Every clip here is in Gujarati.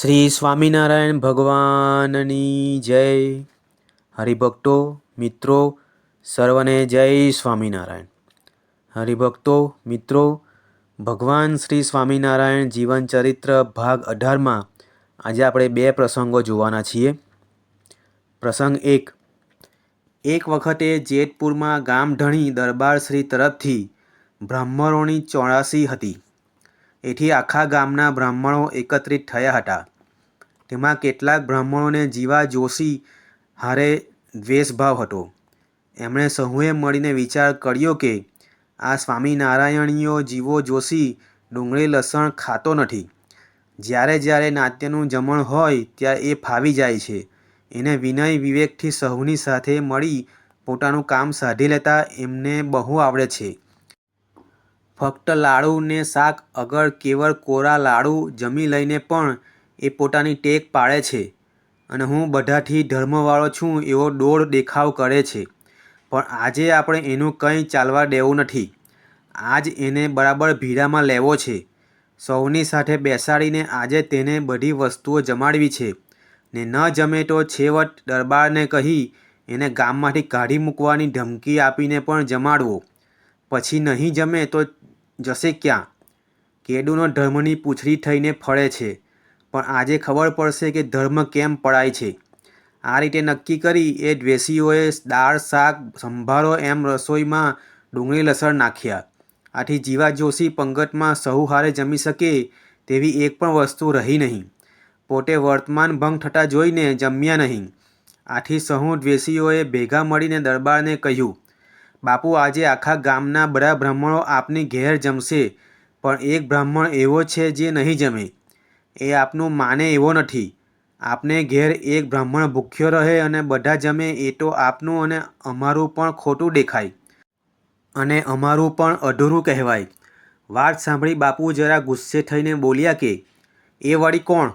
શ્રી સ્વામિનારાયણ ભગવાનની જય. હરિભક્તો, મિત્રો, સર્વને જય સ્વામિનારાયણ. હરિભક્તો, મિત્રો, ભગવાન શ્રી સ્વામિનારાયણ જીવન ચરિત્ર ભાગ અઢારમાં આજે આપણે બે પ્રસંગો જોવાના છીએ. પ્રસંગ એક. એક વખતે જેતપુરમાં ગામઢણી દરબારશ્રી તરફથી બ્રાહ્મણોની ચોરાસી હતી. એથી આખા ગામના બ્રાહ્મણો એકત્રિત થયા હતા. તેમાં કેટલાક બ્રાહ્મણોને જીવા જોશી હારે દ્વેષભાવ હતો. એમણે સહુએ મળીને વિચાર કર્યો કે આ સ્વામિનારાયણીયો જીવો જોશી ડુંગળી લસણ ખાતો નથી. જ્યારે જ્યારે નાટ્યનું જમણ હોય ત્યાં એ ફાવી જાય છે. એને વિનય વિવેકથી સહુની સાથે મળી પોતાનું કામ સાધી લેતા એમને બહુ આવડે છે. ફક્ત લાડુ ને શાક, અગર કેવળ કોરા, લાડુ જમી લઈને પણ એ પોતાની ટેક પાડે છે. અને હું બધાથી ધર્મવાળો છું એવો ડોળ દેખાવ કરે છે. પણ આજે આપણે એનું કંઈ ચાલવા દેવું નથી. આજ એને બરાબર ભીડામાં લેવો છે. સૌની સાથે બેસાડીને આજે તેને બધી વસ્તુઓ જમાડવી છે. ને ન જમે તો છેવટ દરબારને કહી એને ગામમાંથી કાઢી મૂકવાની ધમકી આપીને પણ જમાડવો. પછી નહીં જમે તો જશે ક્યાં કેડુનો ધર્મની પૂંછડી થઈને ફળે છે, પણ આજે ખબર પડશે કે ધર્મ કેમ પડાય છે. આ રીતે નક્કી કરી એ દ્વેષીઓએ દાળ, શાક સંભાળો એમ રસોઈમાં ડુંગળી લસણ નાખ્યા. આથી જીવા જોશી પંગતમાં સહુ હારે જમી શકે તેવી એક પણ વસ્તુ રહી નહીં. પોતે વર્તમાન ભંગ થતાં જોઈને જમ્યા નહીં. આથી સહુ દ્વેષીઓએ ભેગા મળીને દરબારને કહ્યું બાપુ, આજે આખા ગામના બધા બ્રાહ્મણો આપની ઘેર જમશે, પણ એક બ્રાહ્મણ એવો છે જે નહીં જમે. એ આપનું માને એવો નથી. આપને ઘેર એક બ્રાહ્મણ ભૂખ્યો રહે અને બધા જમે એ તો આપનું અને અમારું પણ ખોટું દેખાય. અને અમારું પણ અધૂરું કહેવાય. વાત સાંભળી બાપુ જરા ગુસ્સે થઈને બોલ્યા કે, એ વળી કોણ?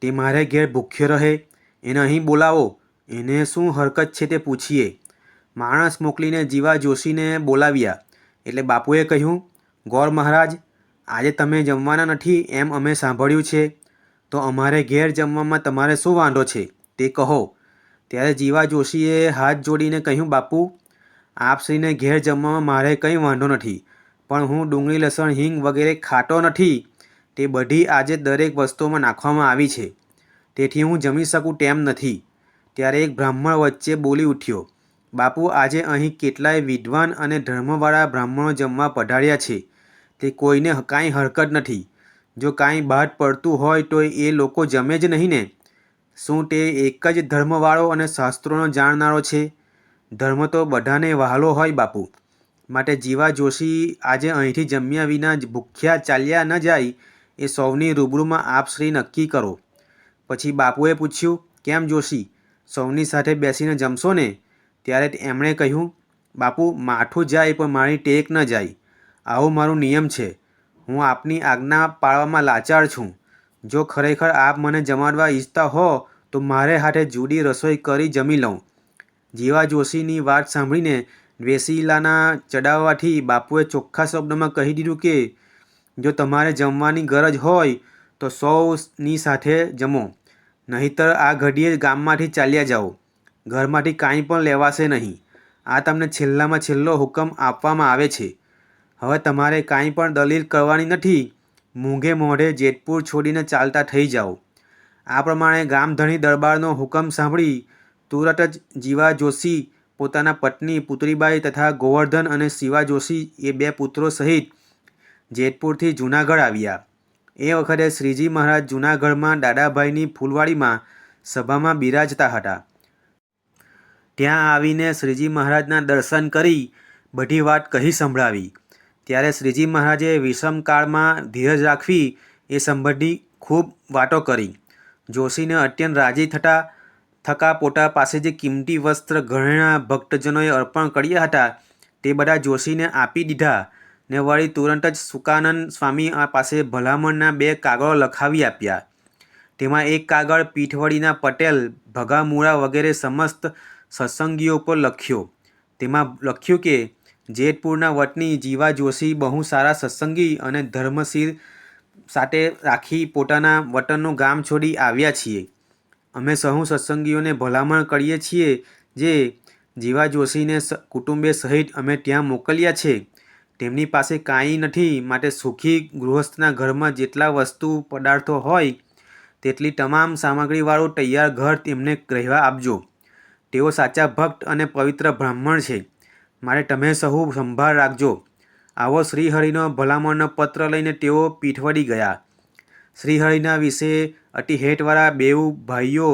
તે મારે ઘેર ભૂખ્યો રહે. એને અહીં બોલાવો. એને શું હરકત છે તે પૂછીએ. માણસ મોકલીને જીવા જોશીને બોલાવ્યા. એટલે બાપુએ કહ્યું, ગોર મહારાજ, આજે તમે જમવાના નથી એમ અમે સાંભળ્યું છે. તો અમારે ઘેર જમવામાં તમારે શું વાંધો છે? તે કહો. ત્યારે જીવા જોશીએ હાથ જોડીને કહ્યું, બાપુ, આપશ્રીને ઘેર જમવામાં મારે કંઈ વાંધો નથી. પણ હું ડુંગળી, લસણ, હિંગ વગેરે ખાતો નથી. તે બધી આજે દરેક વસ્તુમાં નાખવામાં આવી છે. તેથી હું જમી શકું તેમ નથી. ત્યારે એક બ્રાહ્મણ વચ્ચે બોલી ઉઠ્યો બાપુ આજે અહીં કેટલાય વિદ્વાન અને ધર્મવાળા બ્રાહ્મણો જમવા પધાર્યા છે. તે કોઈને કાંઈ હરકત નથી. જો કાંઈ બહાર પડતું હોય તો એ લોકો જમે જ નહીં ને. શું તે એક જ ધર્મવાળો અને શાસ્ત્રોનો જાણનારો છે? ધર્મ તો બધાને વહાલો હોય બાપુ. માટે જીવા જોશી આજે અહીંથી જમ્યા વિના ભૂખ્યા ચાલ્યા ન જાય એ સૌની રૂબરૂમાં આપ શ્રી નક્કી કરો. પછી બાપુએ પૂછ્યું, કેમ જોશી? સૌની સાથે બેસીને જમશો ને? ત્યારે એમણે કહ્યું, બાપુ, માઠું જાય પણ મારી ટેક ન જાય. આવો મારો નિયમ છે. હું આપની આજ્ઞા પાળવામાં લાચાર છું. જો ખરેખર આપ મને જમાડવા ઈચ્છતા હો, તો મારે હાથે જુદી રસોઈ કરી જમી લઉં. જીવા જોશીની વાત સાંભળીને વેસીલાના ચડાવવાથી બાપુએ ચોખ્ખા શબ્દમાં કહી દીધું કે, જો તમારે જમવાની ગરજ હોય, તો સૌની સાથે જમો. નહીતર આ ઘડીએ ગામમાંથી ચાલ્યા જાઓ. ઘરમાંથી કાંઈ પણ લેવાશે નહીં. આ તમને છેલ્લામાં છેલ્લો હુકમ આપવામાં આવે છે. હવે તમારે કાંઈ પણ દલીલ કરવાની નથી. મૂંઘે મોઢે જેતપુર છોડીને ચાલતા થઈ જાઓ. આ પ્રમાણે ગામધણી દરબારનો હુકમ સાંભળી તુરત જ જીવા જોશી, પોતાના પત્ની પુત્રીબાઈ તથા ગોવર્ધન અને શિવા જોશી એ બે પુત્રો સહિત જેતપુરથી જૂનાગઢ આવ્યા. એ વખતે શ્રીજી મહારાજ જૂનાગઢમાં દાદાભાઈની ફૂલવાડીમાં સભામાં બિરાજતા હતા. ત્યાં આવીને શ્રીજી મહારાજના દર્શન કરી બધી વાત કહી સંભળાવી. ત્યારે શ્રીજી મહારાજે વિષમકાળમાં ધીરજ રાખવી એ સંબંધી ખૂબ વાતો કરી. જોશીને અત્યંત રાજી થતા થકા પોતા પાસે જે કિંમતી વસ્ત્ર ઘરેણા ભક્તજનોએ અર્પણ કર્યા હતા તે બધા જોશીને આપી દીધા ને વળી તુરંત જ સુકાનંદ સ્વામી પાસે ભલામણના બે કાગળો લખાવી આપ્યા. તેમાં એક કાગળ પીઠવડીના પટેલ, ભગામૂળા વગેરે સમસ્ત સત્સંગીઓ પર લખ્યો. તેમાં લખ્યું કે, જેતપુરના વતની જીવા જોશી બહુ સારા સત્સંગી અને ધર્મશીલ સાથે રાખી પોતાના વતનનું ગામ છોડી આવ્યા છીએ. અમે સહુ સત્સંગીઓને ભલામણ કરીએ છીએ જે જીવા જોશીને કુટુંબે સહિત અમે ત્યાં મોકલ્યા છે. તેમની પાસે કાંઈ નથી, માટે સુખી ગૃહસ્થના ઘરમાં જેટલા વસ્તુ, પદાર્થો હોય, તેટલી તમામ સામગ્રીવાળું તૈયાર ઘર તેમને રહેવા આપજો. તેઓ સાચા ભક્ત અને પવિત્ર બ્રાહ્મણ છે. માટે તમે સહુ સંભાળ રાખજો. આવો શ્રીહરિનો ભલામણનો પત્ર લઈને તેઓ પીઠવડી ગયા. શ્રીહરિના વિશે અતિ હેઠવાળા બેઉ ભાઈઓ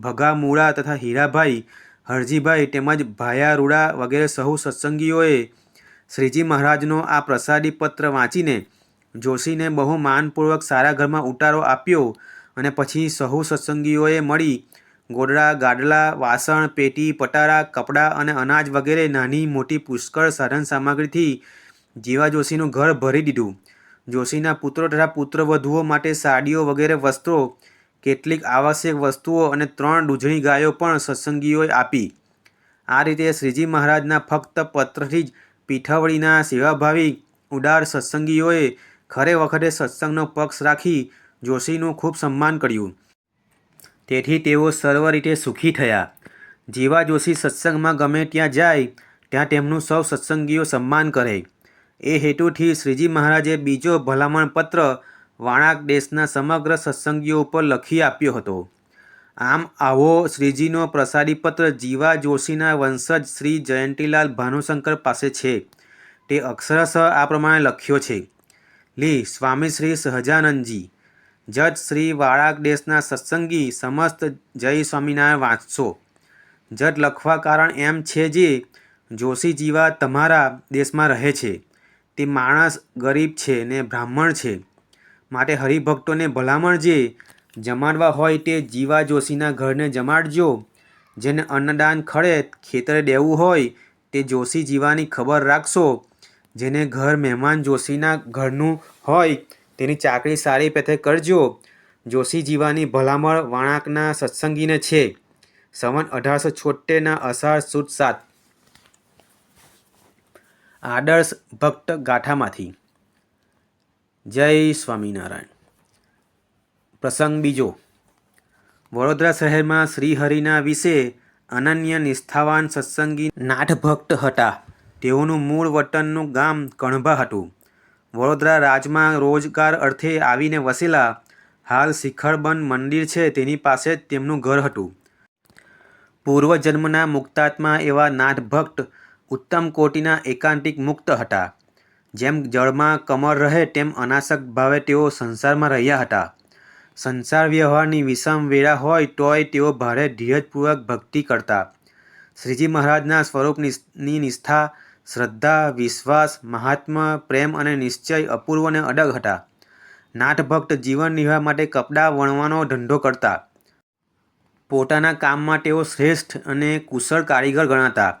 ભગા મૂળા તથા હીરાભાઈ, હરજીભાઈ તેમજ ભાયા રૂડા વગેરે સહુ સત્સંગીઓએ શ્રીજી મહારાજનો આ પ્રસાદી પત્ર વાંચીને જોશીને બહુ માનપૂર્વક સારા ઘરમાં ઉતારો આપ્યો અને પછી સહુ સત્સંગીઓએ મળી ગોદડા, ગાડલા, વાસણ, પેટી, પટારા, કપડાં અને અનાજ વગેરે નાની મોટી પુષ્કળ સાધન સામગ્રીથી જીવા જોશીનું ઘર ભરી દીધું. જોશીના પુત્રો તથા પુત્રવધુઓ માટે સાડીઓ વગેરે વસ્ત્રો, કેટલીક આવશ્યક વસ્તુઓ અને ત્રણ દૂધણી ગાયો પણ સત્સંગીઓએ આપી. આ રીતે શ્રીજી મહારાજના ફક્ત પત્રથી જ પીઠવડીના સેવાભાવી ઉદાર સત્સંગીઓએ ખરે વખતે સત્સંગનો પક્ષ રાખી જોશીનું ખૂબ સન્માન કર્યું. તેથી તેઓ સર્વ રીતે સુખી થયા. જીવા જોશી સત્સંગમાં ગમે ત્યાં જાય, ત્યાં તેમનું સૌ સત્સંગીઓ સન્માન કરે. એ હેતુથી શ્રીજી મહારાજે બીજો ભલામણ પત્ર વાણાક દેશના સમગ્ર સત્સંગીઓ ઉપર લખી આપ્યો હતો. આમ આવો શ્રીજીનો પ્રસાદી પત્ર જીવા જોશીના વંશજ શ્રી જયંતીલાલ ભાનુશંકર પાસે છે. તે અક્ષરશઃ આ પ્રમાણે લખ્યો છે. લી સ્વામી શ્રી સહજાનંદજી. જજ શ્રી વાળાક દેશના સત્સંગી સમસ્ત જય સ્વામિનારાયણ વાંચશો. જટ લખવા કારણ એમ છે જે, જોશી જીવા તમારા દેશમાં રહે છે. તે માણસ ગરીબ છે ને બ્રાહ્મણ છે. માટે હરિભક્તોને ભલામણ જે, જમાડવા હોય તે જીવા જોશીના ઘરને જમાડજો. જેને અન્નદાન ખડે ખેતરે દેવું હોય, તે જોશી જીવાની ખબર રાખશો. જેને ઘર મહેમાન જોશીના ઘરનું હોય તેની ચાકરી સારી પેથે કરજો. જોશી જીવાની ભલામણ વાણાકના સત્સંગીને છે. સવન અઢારસો છોટેના અષાઢ સુદ સાત. આદર્શ ભક્ત ગાથામાંથી જય સ્વામિનારાયણ. પ્રસંગ બીજો. વડોદરા શહેરમાં શ્રીહરિના વિશે અનન્ય નિષ્ઠાવાન સત્સંગી નાથ ભક્ત હતા. તેઓનું મૂળ વતનનું ગામ કણભા હતું. વડોદરા રાજમાં રોજગાર અર્થે આવીને વસેલા હાલ શિખરબંધ મંદિર છે, તેની પાસે જ તેમનું ઘર હતું. પૂર્વજન્મના મુક્તાત્મા એવા નાથ ભક્ત ઉત્તમ કોટીના એકાંતિક મુક્ત હતા. જેમ જળમાં કમર રહે, તેમ અનાસક ભાવે તેઓ સંસારમાં રહ્યા હતા. સંસાર વ્યવહારની વિષમ વેળા હોય, તોય તેઓ ભારે ધીરજપૂર્વક ભક્તિ કરતા. શ્રીજી મહારાજના સ્વરૂપની નિષ્ઠા શ્રદ્ધા, વિશ્વાસ, મહાત્મા, પ્રેમ અને નિશ્ચય અપૂર્વ અને અડગ હતા. નાટભક્ત જીવન નિર્વાહ માટે કપડાં વણવાનો ધંધો કરતા. પોતાના કામમાં તેઓ શ્રેષ્ઠ અને કુશળ કારીગર ગણાતા.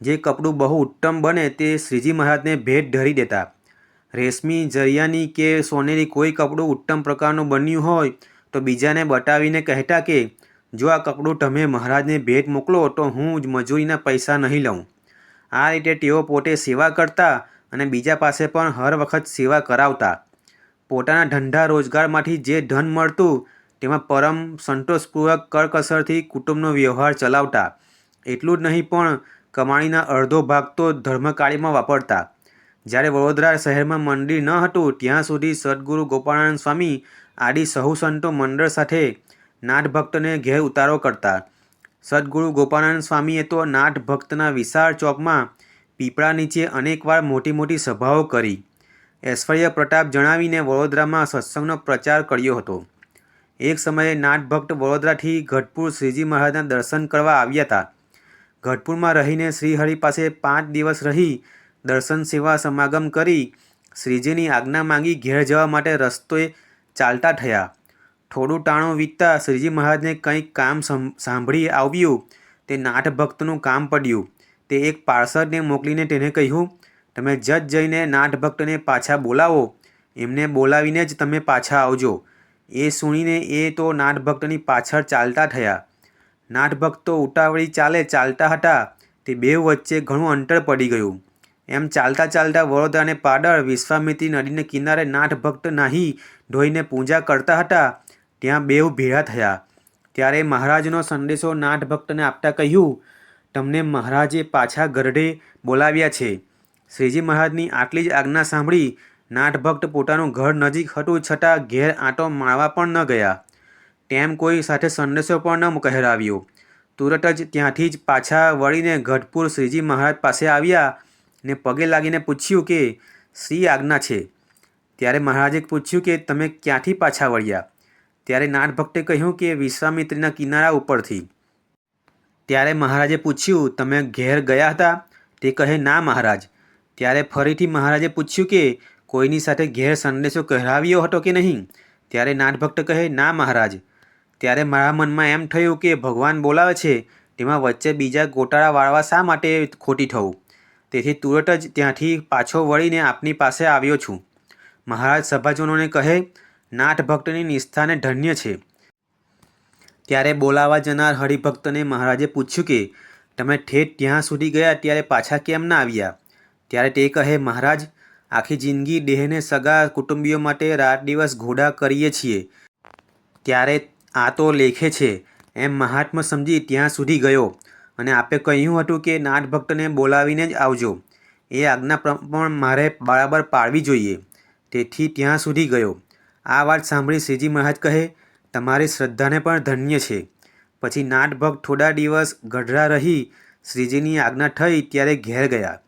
જે કપડું બહુ ઉત્તમ બને તે શ્રીજી મહારાજને ભેટ ધરી દેતા. રેશમી, જરિયાની કે સોનેરી કોઈ કપડું ઉત્તમ પ્રકારનું બન્યું હોય તો બીજાને બતાવીને કહેતા કે, જો આ કપડું તમે મહારાજને ભેટ મોકલો તો હું જ મજૂરીના પૈસા નહીં લઉં. આ રીતે તેઓ પોતે સેવા કરતા અને બીજા પાસે પણ હર વખત સેવા કરાવતા. પોતાના ધંધા રોજગારમાંથી જે ધન મળતું, તેમાં પરમ સંતોષપૂર્વક કરકસરથી કુટુંબનો વ્યવહાર ચલાવતા. એટલું જ નહીં પણ કમાણીના અડધો ભાગ તો ધર્મકાળીમાં વાપરતા. જ્યારે વડોદરા શહેરમાં મંદિર ન હતું, ત્યાં સુધી સદગુરુ ગોપાળાનંદ સ્વામી, આદિ સહુ સંતો મંડળ સાથે નાથ ભક્તને ઘેર ઉતારો કરતા. સદગુરુ ગોપાનંદ સ્વામીએ તો નાથ ભક્તના વિશાળ ચોકમાં પીપળા નીચે અનેકવાર મોટી મોટી સભાઓ કરી. ઐશ્વર્ય પ્રતાપ જણાવીને વડોદરામાં સત્સંગનો પ્રચાર કર્યો હતો. એક સમયે નાટભક્ત વડોદરાથી ગઢપુર શ્રીજી મહારાજના દર્શન કરવા આવ્યા હતા. ગઢપુરમાં રહીને શ્રીહરિ પાસે પાંચ દિવસ રહી દર્શન સેવા સમાગમ કરી શ્રીજીની આજ્ઞા માંગી ઘેર જવા માટે રસ્તોએ ચાલતા થયા. થોડું ટાણું વીતતા શ્રીજી મહારાજને કંઈક કામ સાંભળી આવ્યું. તે નાથ ભક્તનું કામ પડ્યું. તે એક પાર્ષદને મોકલીને તેને કહ્યું, તમે જજ જઈને નાથ ભક્તને પાછા બોલાવો. એમને બોલાવીને જ તમે પાછા આવજો. એ સુણીને એ તો નાથ ભક્તની પાછળ ચાલતા થયા. નાથ ભક્તો ઉતાવળી ચાલે ચાલતા હતા. તે બે વચ્ચે ઘણું અંતર પડી ગયું. એમ ચાલતા ચાલતા વડોદરા અને પાડળ વિશ્વામિત્રી નદીને કિનારે નાથ ભક્ત નાહી ધોઈને પૂજા કરતા હતા. ત્યાં બેઉ ભેળા થયા. ત્યારે મહારાજનો સંદેશો નાથ ભક્તને આપતા કહ્યું, તમને મહારાજે પાછા ગરઢે બોલાવ્યા છે. શ્રીજી મહારાજની આટલી જ આજ્ઞા સાંભળી નાથ ભક્ત પોતાનું ઘર નજીક હતું છતાં ઘેર આંટો મારવા પણ ન ગયા. તેમ કોઈ સાથે સંદેશો પણ ન કહેરાવ્યો. તુરત જ ત્યાંથી જ પાછા વળીને ગઢપુર શ્રીજી મહારાજ પાસે આવ્યા ને પગે લાગીને પૂછ્યું કે શ્રી આજ્ઞા છે? ત્યારે મહારાજે પૂછ્યું કે, તમે ક્યાંથી પાછા વળ્યા? ત્યારે નાથ ભક્તે કહ્યું કે વિશ્વામિત્રીના કિનારા ઉપરથી. ત્યારે મહારાજે પૂછ્યું, તમે ઘેર ગયા હતા? તે કહે, ના, મહારાજ. ત્યારે ફરીથી મહારાજે પૂછ્યું કે, કોઈની સાથે ઘેર સંદેશો કહેરાવ્યો હતો કે નહીં? ત્યારે નાથ ભક્ત કહે, ના, મહારાજ. ત્યારે મારા મનમાં એમ થયું કે, ભગવાન બોલાવે છે, તેમાં વચ્ચે બીજા ગોટાળા વાળવા શા માટે ખોટી થવું? તેથી તુરત જ ત્યાંથી પાછો વળીને આપની પાસે આવ્યો છું. મહારાજ સભાજનોને કહે નાથ ભક્તની નિષ્ઠાને ધન્ય છે. ત્યારે બોલાવા જનાર હરિભક્તને મહારાજે પૂછ્યું કે, તમે ઠેઠ ત્યાં સુધી ગયા ત્યારે પાછા કેમ ના આવ્યા? ત્યારે તે કહે, મહારાજ, આખી જિંદગી દેહને સગા કુટુંબીઓ માટે રાત દિવસ ઘોડા કરીએ છીએ. ત્યારે આ તો લેખે છે, એમ મહાત્મા સમજી ત્યાં સુધી ગયો અને આપે કહ્યું હતું કે, નાટભક્તને બોલાવીને જ આવજો. એ આજ્ઞા પણ મારે બરાબર પાળવી જોઈએ. તેથી ત્યાં સુધી ગયો. આ વાત સાંભળી શ્રીજી મહારાજ કહે, તમારી શ્રદ્ધાને પણ ધન્ય છે. પછી નાટભક્ત થોડા દિવસ ગઢડા રહી શ્રીજીની આજ્ઞા થઈ ત્યારે ઘેર ગયા.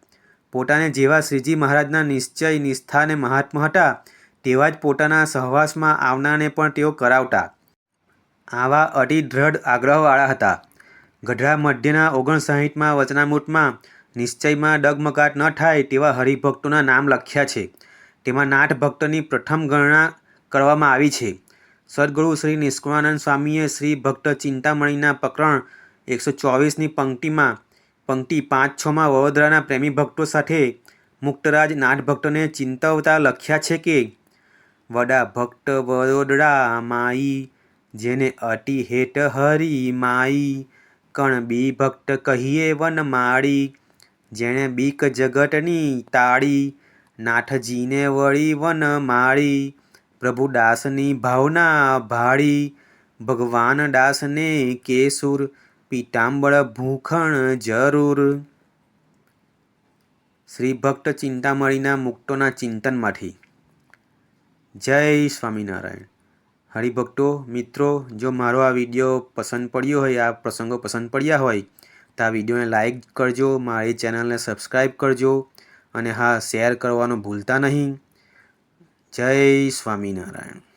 પોતાને જેવા શ્રીજી મહારાજના નિશ્ચય, નિષ્ઠા મહાત્મા હતા, તેવા જ પોતાના સહવાસમાં આવનારને પણ તેઓ કરાવતા. આવા અતિ દ્રઢ આગ્રહવાળા હતા. ગઢડા મધ્યના ઓગણસાહીઠમાં વચનામૃતમાં નિશ્ચયમાં ડગમગાટ ન થાય તેવા હરિભક્તોના નામ લખ્યા છે. તેમાં નાથ ભક્તની પ્રથમ ગણના કરવામાં આવી છે. સદગુરુ શ્રી નિષ્કુળાનંદ સ્વામીએ શ્રી ભક્ત ચિંતામણીના પ્રકરણ એકસો ચોવીસની પંક્તિમાં પંક્તિ પાંચ છમાં વડોદરાના પ્રેમી ભક્તો સાથે મુક્તરાજ નાથ ભક્તને ચિંતવતા લખ્યા છે કે, વડા ભક્ત વડોદરા માઈ, જેને અતિ હેત હરી માઈ, કણ બી ભક્ત કહીએ વન માળી, જેણે બીક જગતની તાળી, નાથજીને વળી વન માળી પ્રભુ દાસની ભાવના ભાળી, ભગવાન દાસને કેસુર, પીતાંબર ભૂખણ જરૂર. શ્રી ભક્ત ચિંતામણીના મુક્તોના ચિંતનમાંથી. જય સ્વામિનારાયણ. હરિભક્તો, મિત્રો, જો મારો આ વીડિયો પસંદ પડ્યો હોય, આ પ્રસંગો પસંદ પડ્યા હોય, તો આ વિડીયોને લાઈક કરજો, મારી ચેનલને સબસ્ક્રાઈબ કરજો, અને હા, શેર કરવાનું ભૂલતા નહીં. જય સ્વામિનારાયણ.